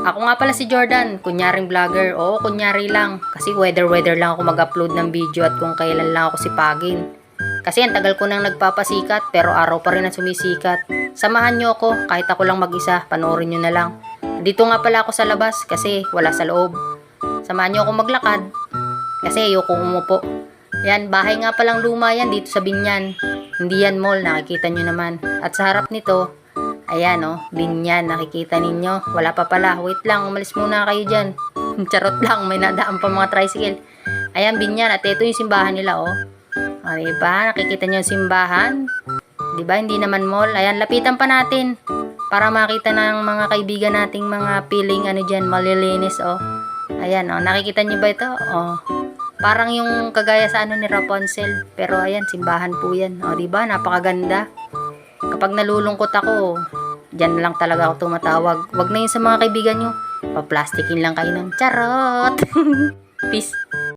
Ako nga pala si Jordan, kunyaring vlogger. Oo, kunyari lang. Kasi weather-weather lang ako mag-upload ng video at kung kailan lang ako sipagin. Kasi ang tagal ko nang nagpapasikat pero araw pa rin ang sumisikat. Samahan nyo ako kahit ako lang mag-isa, panoorin nyo na lang. Dito nga pala ako sa labas kasi wala sa loob. Samahan nyo ako maglakad kasi ayoko umupo. Yan, bahay nga palang luma yan dito sa Binyan. Hindi yan mall, nakikita nyo naman. At sa harap nito, ayan oh, Binyan, nakikita ninyo. Wala pa pala, wait lang, umalis muna kayo dyan. Charot lang, may nadaan pa mga tricycle. Ayan, Binyan, at ito yung simbahan nila oh. O, diba? Nakikita nyo yung simbahan? Diba? Hindi naman mall. Ayan, lapitan pa natin. Para makita ng mga kaibigan nating mga piling ano dyan, malilinis, oh. Ayan, oh. Nakikita nyo ba ito? Oh. Parang yung kagaya sa ano ni Rapunzel. Pero ayan, simbahan po yan. O, diba? Napakaganda. Kapag nalulungkot ako, dyan lang talaga ako tumatawag. Wag na yun sa mga kaibigan nyo. Paplastikin lang kayo nun. Charot! Peace.